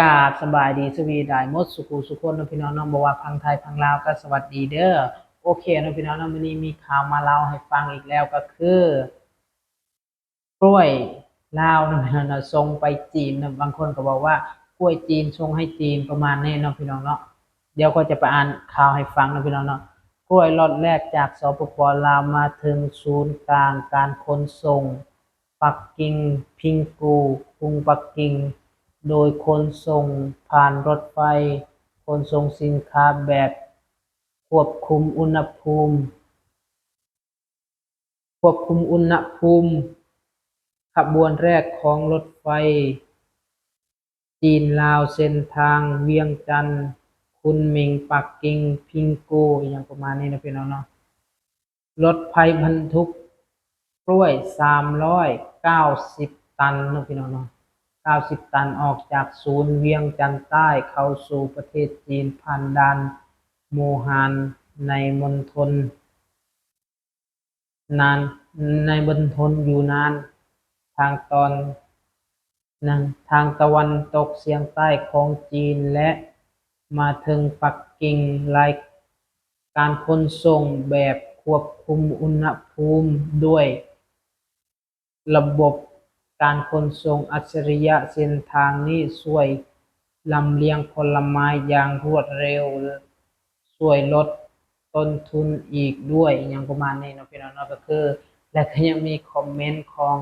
กราบสบายดีสวีดายมดสุขุสุขคนนพี่น้องเนาะบอกว่าพังไทยพังลาวก็สวัสดีเด้อโอเคนพี่น้องเนาะวันนี้มีข่าวมาเล่าให้ฟังอีกแล้วก็คือกล้วยลาวนะพี่น้องนะส่งไปจีนนะบางคนก็บอกว่ากล้วยจีนส่งให้จีนประมาณนี้นะพี่น้องเนาะเดี๋ยวก็จะไปอ่านข่าวให้ฟังนะพี่น้องเนาะกล้วยล็อตแรกจากสปปลาวมาถึงศูนย์กลางการขนส่งปักกิ่งพิงกูกรุงปักกิ่ง โดยขนส่งผ่านรถไฟขนส่งสินค้าแบบควบคุมอุณหภูมิ ควบคุมอุณหภูมิ ขบวนแรกของรถไฟ จีนลาวเส้นทางเวียงจันทร์คุนหมิงปักกิ่งพิงกูอย่างประมาณนี้นะพี่น้องเนาะรถไฟบรรทุกกล้วยสามร้อยเก้าสิบตันนะพี่น้องเนาะ 90 ตันออกจากศูนย์เวียงจันทร์ใต้เข้าสู่ประเทศจีนผ่านด่านโมฮานในมณฑลนานในมณฑลอยู่นาน ทางตอนนังทางตะวันตกเฉียงใต้ของจีนและมาถึงปักกิ่งรายการขนส่งแบบควบคุมอุณหภูมิด้วย ระบบ การขนส่งอัจฉริยะเส้นทางนี้ช่วยลำเลียงผลไม้อย่างรวดเร็ว ช่วยลดต้นทุนอีกด้วยอย่างประมาณนี้เนาะพี่น้องเนาะก็คือ และก็ยังมีคอมเมนต์ของ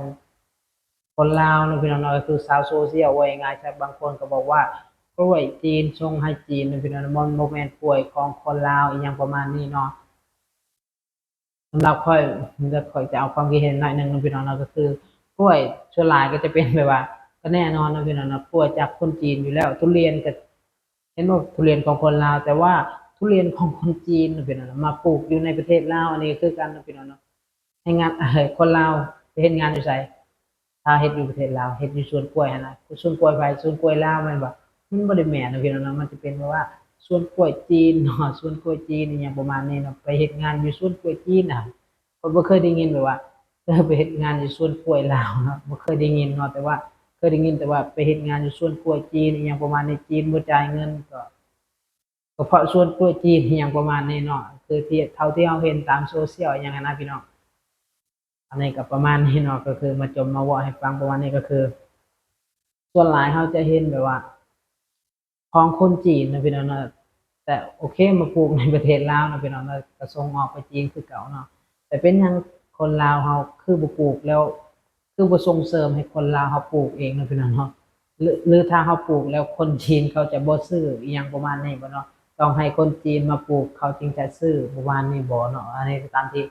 คนลาวเนาะพี่น้องเนาะก็คือชาวโซเชียลว่ายังไงใช่บางคนก็บอกว่ากล้วยจีนส่งให้จีนเนาะพี่น้องเนาะมันโมเมนต์ป่วยของคนลาวอย่างประมาณนี้เนาะสำหรับค่อยจะค่อยจะเอาความคิดเห็นหน่อยหนึ่งนะพี่น้องเนาะก็คือ กล้วยส่วลายก็จะเป็นแบบว่า ก็แน่นอนนะพี่น้องเนาะกล้วยจากคนจีนอยู่แล้ว ทุเรียนก็เห็นว่าทุเรียนของคนลาว แต่ว่าทุเรียนของคนจีนนะพี่น้องเนาะมาปลูกอยู่ในประเทศลาวอันนี้คือกันนะพี่น้องเนาะให้งานเออคนลาวไปเฮ็ดงานอยู่ไสถ้าเฮ็ดอยู่ประเทศลาวเฮ็ดอยู่สวนกล้วยนะสวนกล้วยไผสวนกล้วยลาวม่นบ่มันบ่ได้แม่นนะพี่น้องเนาะมันจะเป็นแบบว่าสวนกล้วยจีนเนาะสวนกล้วยจีนอหยังประมาณนี้เนาะไปเฮ็ดงานอยู่สวนกล้วยจีนนะผมบ่เคยได้ยินแบบว่า เออไปเฮ็ดงานอยู่ส่วนกล้วยลาวเนาะบ่เคยได้ยินเนาะแต่ว่า เคยได้ยินแต่ว่าไปเฮ็ดงานอยู่ส่วนกล้วยจีนอหยังประมาณในจีนบ่จ่ายเงินก็ก็เพราะสวนกล้วยจีนอหยังประมาณนี้เนาะคือที่เท่าที่เราเห็นตามโซเชียลอหยังนั้นนะพี่น้องอันนี้ก็ประมาณนี้เนาะก็คือมาจมมาว้าให้ฟังประมาณนี้ก็คือ ส่วนหลายเราจะเห็นแบบว่าของคนจีนนะพี่น้องเนาะแต่โอเคมาปลูกในประเทศลาวนะพี่น้องเนาะก็ส่งออกไปจีนคือเก่าเนาะแต่เป็นหยัง คนลาวเฮาคือบ่ปลูกแล้ว คือบ่ส่งเสริมให้คนลาวเฮาปลูกเองเนาะพี่น้องเนาะหรือถ้าเฮาปลูกแล้วคนจีนเขาจะบ่ซื้ออีหยังประมาณนี้บ่เนาะต้องให้คนจีนมาปลูกเขาจึงจะซื้อประมาณนี้บ่เนาะอันนี้ตามที่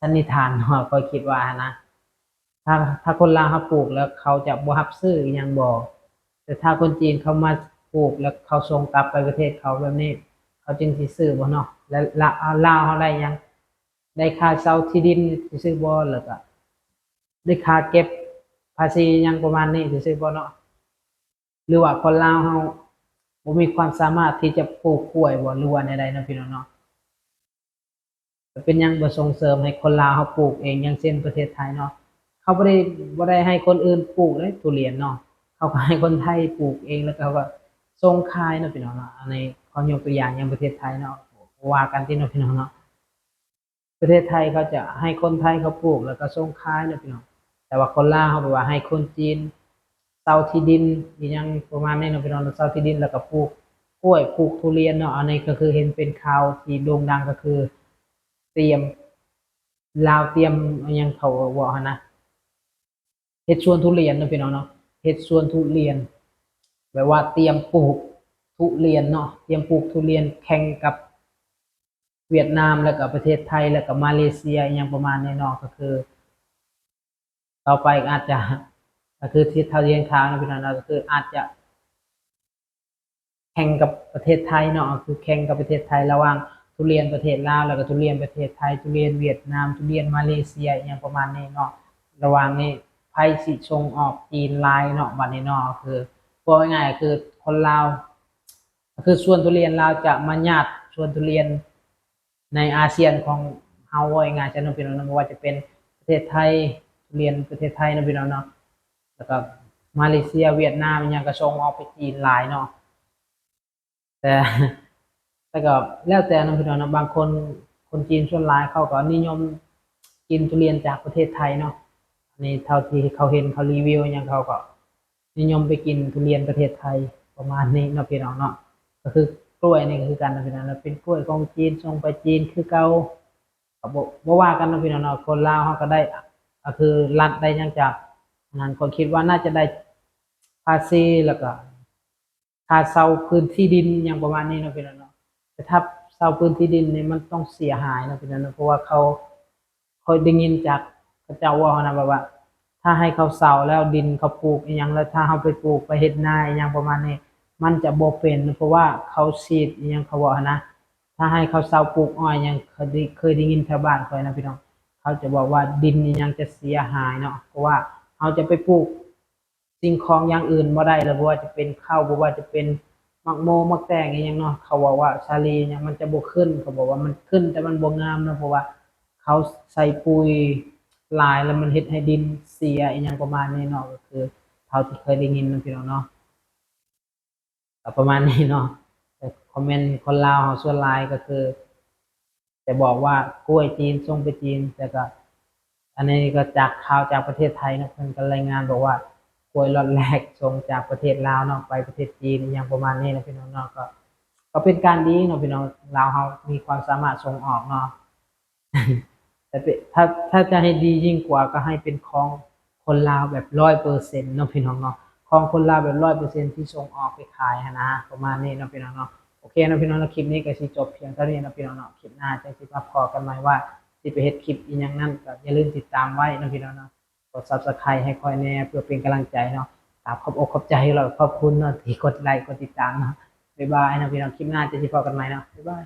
สันนิษฐานเนาะก็คิดว่านะถ้าถ้าคนลาวเขาปลูกแล้วเขาจะบ่รับซื้ออีหยังบ่แต่ถ้าคนจีนเขามาปลูกแล้วเขาส่งกลับไปประเทศเขาแบบนี้ เขาจึงสิซื้อบ่เนาะแล้วลาวลาวเฮาได้ยัง ได้ค่าเช่าที่ดินซื้อบ่แล้วก็ได้ค่าเก็บภาษียังประมาณนี้ซื้อบ่เนาะหรือว่าคนลาวเฮาบ่มีความสามารถที่จะปลูกกล้วยบ่หรือว่าใดๆเนาะพี่น้องเนาะเป็นยังบ่ส่งเสริมให้คนลาวเฮาปลูกเองอย่างเช่นประเทศไทยเนาะเขาบ่ได้บ่ได้ให้คนอื่นปลูกเลยทุเรียนเนาะเขาก็ให้คนไทยปลูกเองแล้วก็เขาก็ส่งขายเนาะพี่น้องเนาะอันนี้ขอยกตัวอย่างอย่างประเทศไทยเนาะว่ากันที่เนาะพี่น้องเนาะ ประเทศไทยเขาจะให้คนไทยเขาปลูกแล้วก็ส่งขายนะพี่น้องแต่ว่าคนลาวเขาบอกว่าให้คนจีนเซาที่ดินอียังประมาณนี้เนะพี่น้องเซาที่ดินแล้วก็ปลูกกล้วยปลูกทุเรียนเนาะอันนี้ก็คือเห็นเป็นข่าวที่โด่งดังก็คือ เตรียมลาวเตรียมอิหยังเขาว่าหั่นะเฮ็ดสวนทุเรียนเนะพี่น้องเนาะเฮ็ดสวนทุเรียนแบบว่าเตรียมปลูกทุเรียนเนาะเตรียมปลูกทุเรียนแข่งกับ เวียดนามแล้วก็ประเทศไทยแล้วก็มาเลเซียอย่างประมาณนี้นาะก็คือ ต่อไปอาจจะก็คือที่เท่าที่เห็นข่าวนะพี่น้องเนาก็คืออาจจะ แข่งกับประเทศไทยเนาะคือแข่งกับประเทศไทยระหว่างทุเรียนประเทศลาวแล้วก็ทุเรียนประเทศไทยทุเรียนเวียดนามทุเรียนมาเลเซียอย่างประมาณนี้เนาะระหว่างนี้ไผสิส่งออกจีนลายเนาะบัดนี้เนาะคือพูดง่ายๆคือคนลาวคือส่วนทุเรียนลาวจะมาญาติส่วนทุเรียน ในอาเซียนของเฮาว่าง่ายๆจะนพี่น้องเนาะบ่ว่าจะเป็นประเทศไทยทุเรียนประเทศไทยนะพี่น้องเนาะแล้วก็มาเลเซียเวียดนามอิหยังก็ส่งออกไปจีนหลายเนาะแต่แต่ก็แล้วแต่นะพี่น้องนาะบางคนคนจีนส่วนหลายเขาก็นิยมกินทุเรียนจากประเทศไทยเนาะนนี้เท่าที่เขาเห็นเขารีวิวอหยังเขาก็นิยมไปกินทุเรียนประเทศไทยประมาณนี้เนาะพี่น้องเนาะก็คือ กล้วยนี่ก็คือกันนะพี่น้องเนาเป็นกล้วยของจีนส่งไปจีนคือเก่าก็บ่บ่ว่ากันนะพี่น้องเนาะคนลาวเขาก็ได้ก็คือรัฐได้ยังจากนั้นคนคิดว่าน่าจะได้ภาษีแล้วก็ค่าเช่าพื้นที่ดินอย่างประมาณนี้นะพี่น้องเนาะแต่ถ้าเช่าพื้นที่ดินนี่มันต้องเสียหายนะพี่น้องเนาะเพราะว่าเขาเคยได้ยินจากพระเจ้าว่านะแบบว่าถ้าให้เขาเสาแล้วดินเขาปลูกอหยังแล้วถ้าเขาไปปลูกไปเฮ็ดนาอหยังประมาณนี้ มันจะบเป็นเพราะว่าเขาฉีดยังเขาบอกนะ ถ้าให้เขาเสาปลูกอ้อยยังเคยได้เคยได้ยินชาวบ้านเคยนะพี่น้อง เขาจะบอกว่าดินยังจะเสียหายเนาะเพราะว่าเขาจะไปปลูกสิ่งของอย่างอื่นบ่ได้แล้วบ่ว่าจะเป็นข้าวบ่ว่าจะเป็นมักโมมักแตงอหยังเนาะเขาบอกว่าชาลีเนี่ยมันจะบ่ขึ้นเขาบอกว่ามันขึ้นแต่มันบ่งามนะเพราะว่า เขาใส่ปุ๋ยลายแล้วมันเฮ็ดให้ดินเสียอีหยังประมาณนี้เนาะก็คือเท่าที่เคยได้ยินนะพี่น้องเนาะ ประมาณนี้เนาะแต่คอมเมนต์คนลาวเขาส่วนลายก็คือ จะบอกว่ากล้วยจีนส่งไปจีน แต่ก็ อันนี้ก็จากข่าวจากประเทศไทยนะเพิ่นก็รายงานบอกว่ากล้วยล็อตแรกส่งจากประเทศลาวเนาะไปประเทศจีนอหยังประมาณนี้นะพี่น้องเนาะก็ ก็เป็นการดีเนาะพี่น้องลาวเฮามีความสามารถส่งออกเนาะแต่ถ้าถ้าจะให้ดียิ่งกว่าก็ให้เป็นของคนลาวแบบร้อยเปอร์เซ็นต์เนาะพี่น้องเนาะ ของคนลาวแบบร้อยเปอร์เซ็นต์ที่ส่งออกไปขายนะ ประมาณนี้นะพี่น้องเนาะโอเคนะพี่น้องนะคลิปนี้ก็สิจบเพียงเท่านี้นะพี่น้องเนาะคลิปหน้าจะสิมาพอกันใหม่ว่าสิไปเฮ็ดคลิปอีหยังนั่นก็อย่าลืมติดตามไว้นะพี่น้องเนาะกด Subscribe ให้คอยแน่เพื่อเป็นกำลังใจเนาะกราบขอบอกขอบใจเราขอบคุณเนาะที่กดไลค์กดติดตามเนาะบ๊ายบายนะพี่น้องคลิปหน้าจะสิพอกันใหม่เนาะบ๊ายบาย